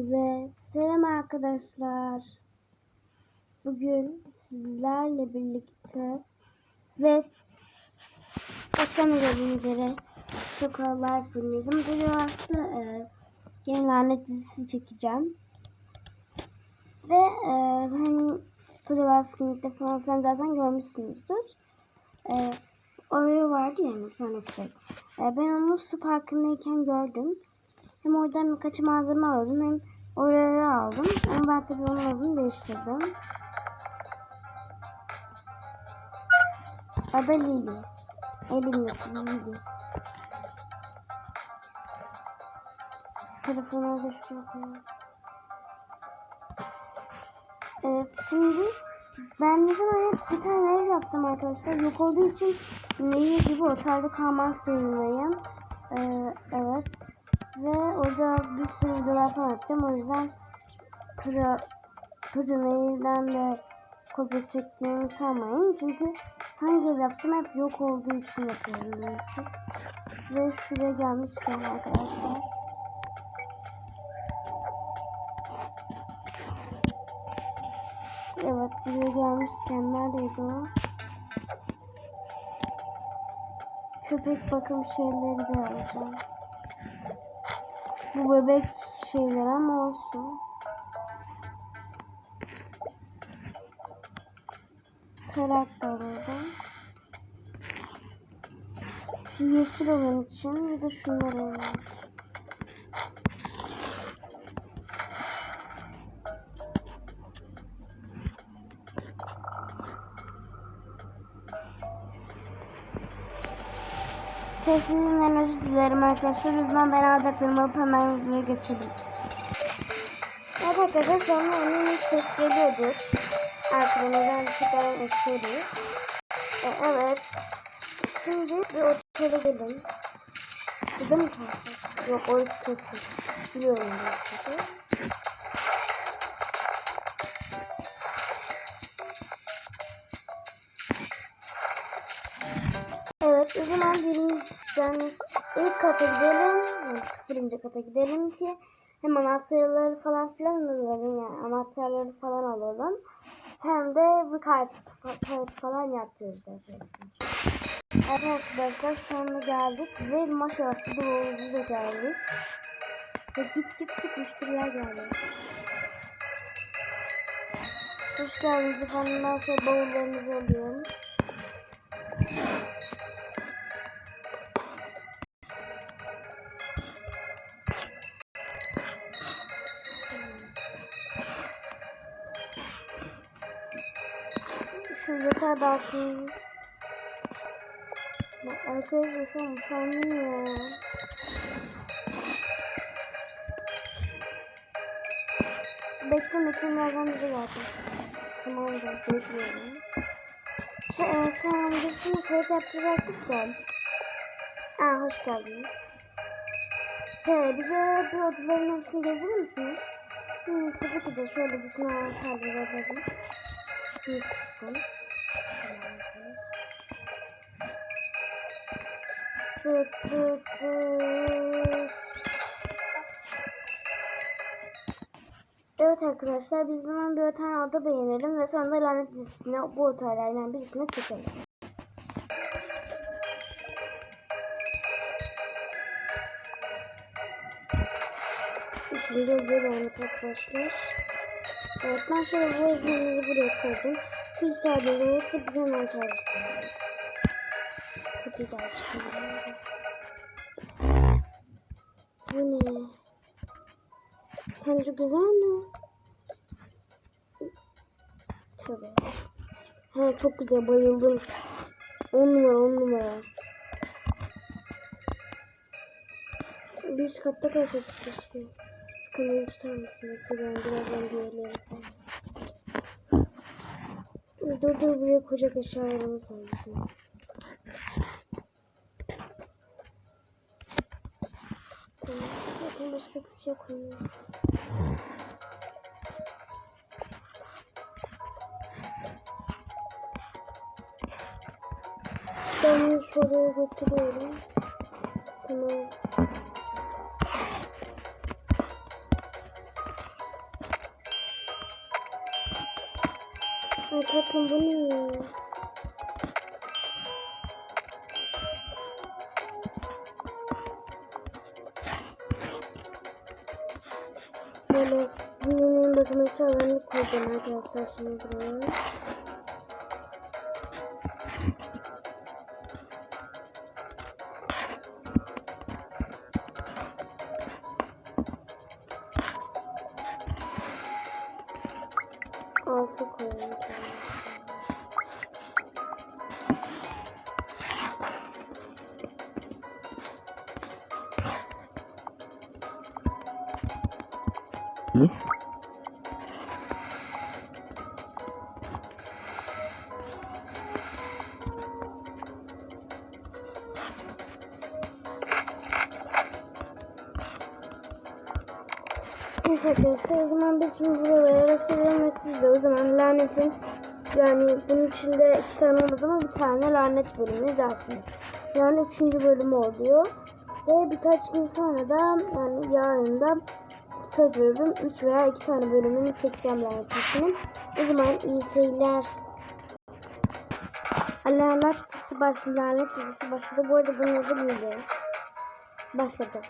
Hepinize selam arkadaşlar. Bugün sizlerle birlikte ve baştan üzere Sokalar oynadım. Bu hafta e, yeni lanet dizisi çekeceğim. Ve e, hani Turalar Film'de falan filan zaten görmüşsünüzdür. E, oraya vardı ya bir tane köpek. E, ben onu su parkındayken gördüm. Hem oradan birkaç malzeme aldım hem oraya aldım. Ama ben tabii onun adını değiştirdim. Adı Lili. Elimdeki Lili. Telefonu koyayım. Evet şimdi ben ne zaman hep bir tane ev yapsam arkadaşlar yok olduğu için nehir gibi otelde kalmak zorundayım. Ee, evet. Ve orada bir sürü videolar falan. O yüzden tura, turu nehirden de kopya çektiğimi sanmayın. Çünkü hangi yapsam hep yok olduğu için yapıyorum. Ve şuraya gelmişken arkadaşlar. Evet buraya gelmişken neredeydi o? Köpek bakım şeyleri de alacağım. Bu bebek şeyler ama olsun. Tarak da alacağım. Şu yeşil olan için bir de şunları alalım. Dilerim arkadaşlar. O yüzden ben alacaklarımı alıp hemen videoya geçelim. Evet arkadaşlar sonra onun ilk ses geliyordu. Arkadan çıkaran esiyoruz. E, evet. Şimdi bir otele gelin. Burada mı kalsak? Yok orası kötü. Biliyorum orası kötü. Evet o zaman birinciden ilk kata gidelim. Yani sıfırıncı kata gidelim ki hem anahtarları falan filan alalım yani anahtarları falan alalım. Hem de bir kart, kart falan yaptırırız arkadaşlar. Evet arkadaşlar sonuna geldik ve maşallah doğru da geldik. Ve git git git müşteriler geldi. Hoş geldiniz efendim. Ben şöyle bavullarınızı alıyorum. Dağıtayım. Bak arkadaşlar şu an utandım ya. Bekleme kimlerden bize geldi. Tamam da bekliyorum. Şey, e, sen şimdi kayıt yaptıracaktık da. Aa hoş geldiniz. Şey bize bir odaların hepsini gezdirir misiniz? Hmm, tabii ki de şöyle bütün anahtarları alalım. Bir sistem. Evet arkadaşlar biz zaman bir tane oda beğenelim ve sonra da lanet dizisine bu otellerden birisine çekelim. İkinci odaya beğendik arkadaşlar. Evet ben şöyle bu ezberimizi buraya koydum. Bir ihtiyacınız olursa bize çağırın. Kapıyı da açtım. Bu ne? Sence güzel mi? Şöyle. Ha çok güzel bayıldım. 10 numara 10 numara. Bir üst katta kalsak keşke. Kamerayı tutar mısın? Ben birazdan diğerleri. Dur dur buraya koca eşyalarımız var başka bir şey koyuyorum. Ben bunu şuraya götürüyorum. Tamam. Ay bu ne ya? Bakım eşyalarını koyacağım arkadaşlar şimdi buraya. Neyse arkadaşlar o zaman biz şimdi buraları arasıyorum ve siz de o zaman lanetin yani bunun içinde iki tane olmaz ama bir tane lanet bölümü izlersiniz. Yani üçüncü bölümü oluyor. Ve birkaç gün sonra da yani yarın da söz veriyorum 3 veya 2 tane bölümünü çekeceğim lanetinin. O zaman iyi seyirler. Alamet dizisi başladı. Lanet dizisi başladı. Bu arada bunun adı Lili. Başladı.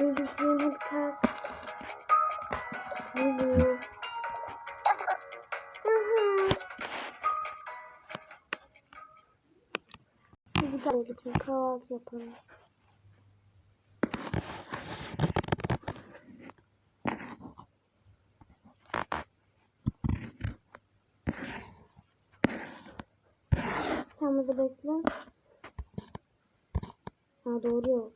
Lili'ciğim hadi kalk. Hadi gel lütfen kahvaltı yapalım. Sen burada bekle. Ha doğru yol.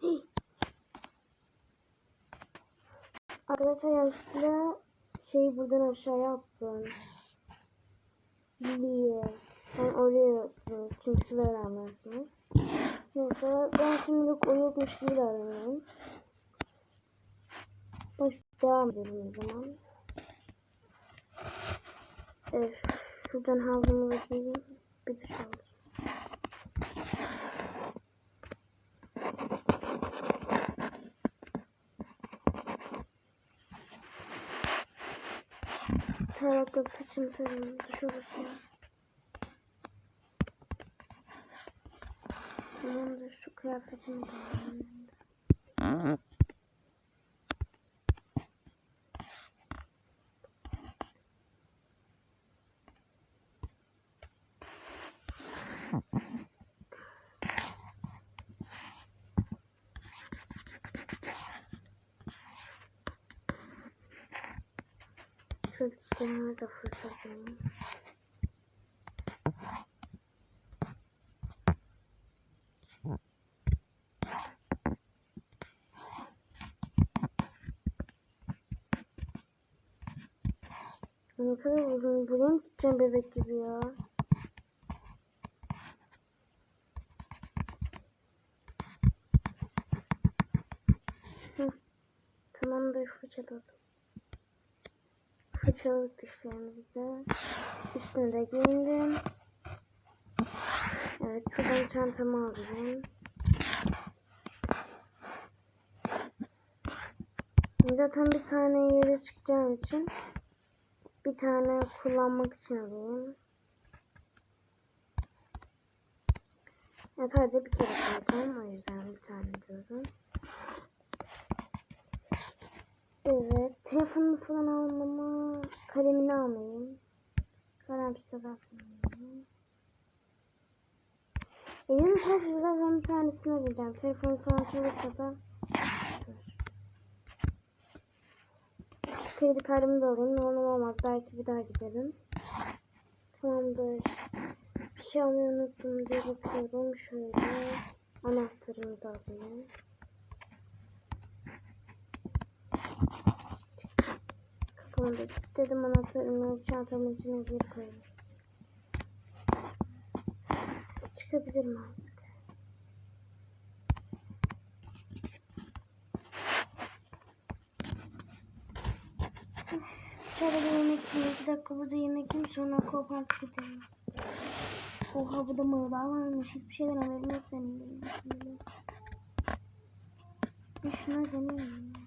Arkadaşlar yanlışlıkla şeyi buradan aşağıya attım. Lili'ye. Ben oraya. Çünkü siz öğrenmezsiniz. Neyse ben şimdilik o yokmuş gibi davranıyorum. Baş devam edelim o zaman. Evet. Şuradan havlumu bakayım. Bir duş aldım. Tarakla saçımı sarayım. Duş olursun. Tamamdır. Şu kıyafetimi de alayım. Dişlerimi de fırçalayayım. Ne kadar uzun buraya mı gideceğim bebek gibi ya? Tamamdır fırçaladım. Fırçaladık dişlerimizi de. Üstüne de giyindim. Evet şuradan çantamı alacağım. Zaten bir tane yere çıkacağım için bir tane kullanmak için alayım. Evet sadece bir kere kullanacağım. O yüzden bir tane diyorum. Evet. Telefonumu falan almama. Kalemini almayayım. Kalemsiz zaten almayayım. Elim sadece bir tanesini alacağım. Telefonu falan çalırsa da. Kredi kartımı da alayım. Olur olmaz. Belki bir daha giderim. Tamamdır. Bir şey almayı unuttum diye bakıyorum. Şöyle. Anahtarımı da alayım. Kapımı da. Anahtarımı çantamın içine geri koyayım. Çıkabilirim artık. Dışarıda yemek yiyeyim. Bir dakika burada yemek yiyeyim. Sonra kopartıp gidelim. Oha burada mığlar varmış. Hiçbir şeyden haberim yok benim. şuna deneyeyim.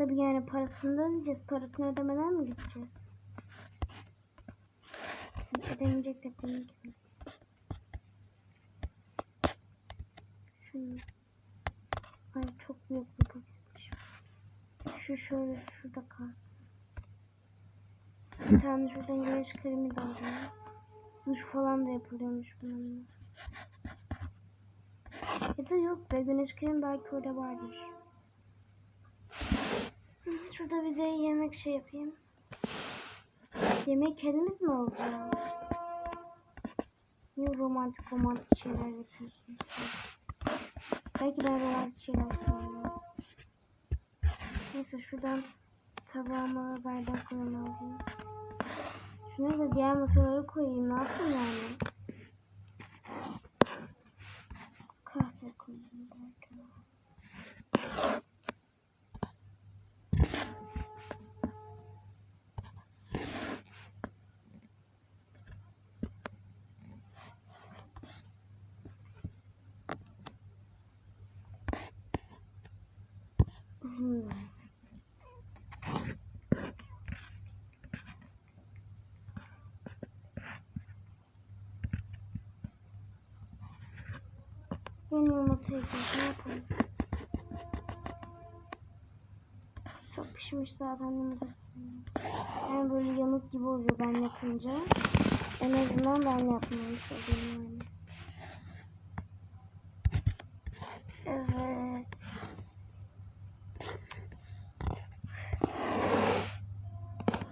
Tabii yani parasını da ödeyeceğiz. Parasını ödemeden mi gideceğiz? Ödemeyecek de değil ki. Şunu. Ay çok büyük bir paketmiş. Şu şöyle şurada kalsın. Bir tane şuradan güneş kremi de alacağım. Duş falan da yapılıyormuş bununla. Ya da yok be güneş kremi belki orada vardır. Şurada bir de yemek şey yapayım. Yemek kendimiz mi alacağız? Niye romantik romantik şeyler yapıyorsunuz? Belki ben romantik şeyler seviyorum. Neyse şuradan tabağıma bardaklarını alayım. Şuna da diğer masalara koyayım. Ne yapayım yani? Kahve koyayım belki. Hmm. Yeni yumurta yapalım? Çok pişmiş zaten yumurtası. Yani böyle yanık gibi oluyor ben yapınca. En azından ben yapmamış olayım yani. Evet.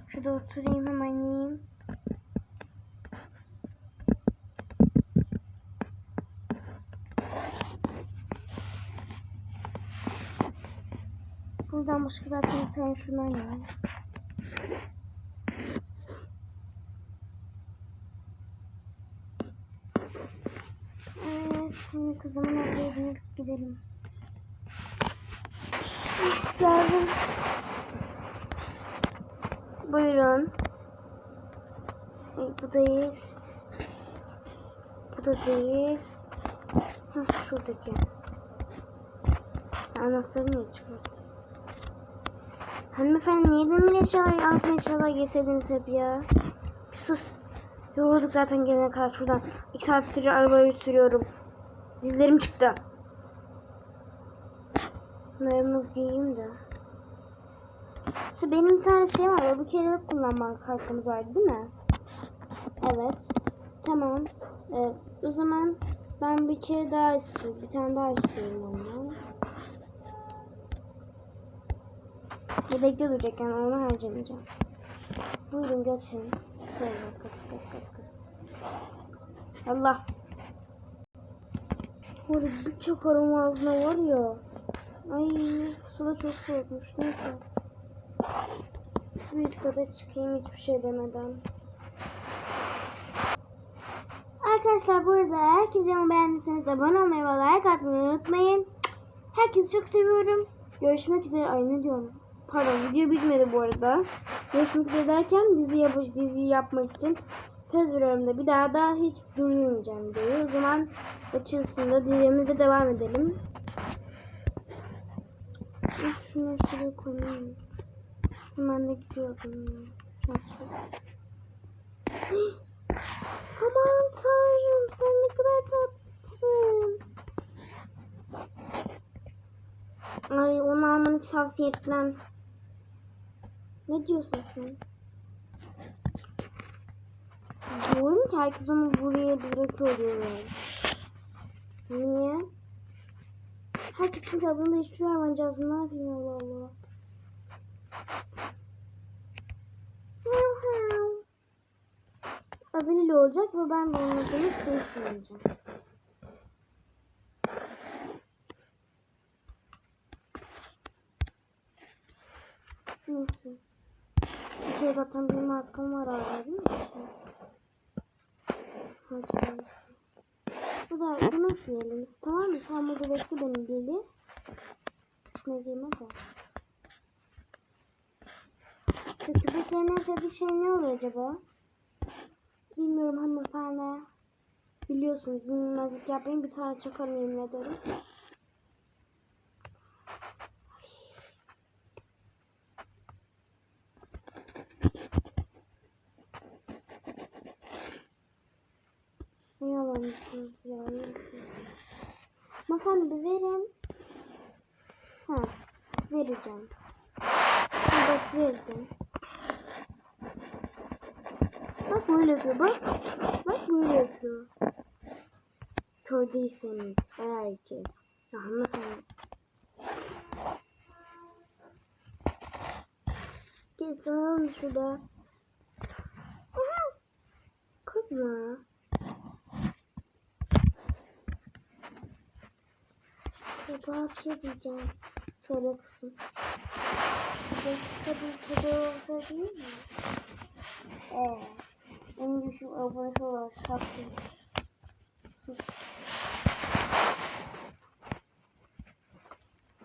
Şurada oturayım hemen yiyeyim. Buradan başka zaten bir tane şundan yani. Evet, şimdi kızımın binip gidelim. Geldim. Buyurun. Bu değil. Bu da değil. Hah, şuradaki. Anahtarı niye çıkarttın? Hanımefendi niye benim eşyaları altın eşyalar getirdiniz hep ya? Bir sus. Yorulduk zaten gelene kadar şuradan. İki saattir arabayı sürüyorum. Dizlerim çıktı. Bunlarımı giyeyim de. İşte benim bir tane şey var. Bu kere kullanma hakkımız var değil mi? Evet. Tamam. Ee, o zaman ben bir kere daha istiyorum. Bir tane daha istiyorum ondan. Yedekte duracak yani onu harcamayacağım. Buyurun geçin. Şöyle kaç kaç kaç kaç. Allah. Orada bir çakarım ağzına var ya. Ay su da çok soğukmuş. Neyse. Bir üst çıkayım hiçbir şey demeden. Arkadaşlar burada herkes videomu beğendiyseniz abone olmayı ve like atmayı unutmayın. Herkesi çok seviyorum. Görüşmek üzere. Ay ne diyorum? Pardon video bitmedi bu arada. Görüşmek üzere derken dizi yap diziyi yapmak için söz veriyorum bir daha da hiç durdurmayacağım videoyu. O zaman açılsın da dizimize devam edelim. Ah, Şunu şuraya koyayım. Hemen de gidiyordum. Aman tanrım sen ne kadar tatlısın. Ay onu almanı hiç tavsiye etmem. Ne diyorsun sen? Diyorum ki herkes onu buraya bırakıyor. Niye? Herkes çünkü adında hiçbir hayvancağız ne yapayım Allah Allah. Adı Lili olacak ve ben de onun adını hiç değiştirmeyeceğim. Neyse. Bir şey zaten benim hakkım var hala değil mi? Bu da yemek yiyelim. Tamam mı? Sen burada bekle beni Lili. İçine girme de. Köpeklerin en sevdiği şey ne olur acaba? Bilmiyorum hanımefendi. Biliyorsunuz bilmezlik yapmayın. Bir tane çakarım yemin ederim. Ne yalamışsınız ya. Mafanı bir verin. Ha, vereceğim. Evet verdim. Bak böyle yapıyor bak. Bak böyle yapıyor. Kör değilseniz eğer ki. Ya hanımefendi. Gel sana şurada. Acaba bir şey diyeceğim. Söyle kızım. Hadi hadi hadi olsa değil mi? Ee, en düşük abonesi olan şarkı.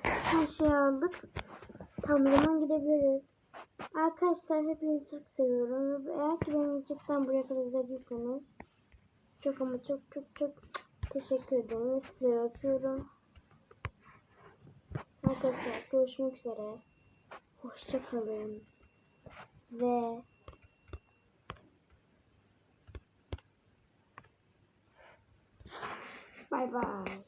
Her şeyi aldık. Tam zaman gidebiliriz. Arkadaşlar hepinizi çok seviyorum. Eğer ki beni cidden buraya kadar izlediyseniz çok ama çok çok çok teşekkür ederim. Ve sizi öpüyorum. Arkadaşlar görüşmek üzere. Hoşçakalın. Ve Bye bye.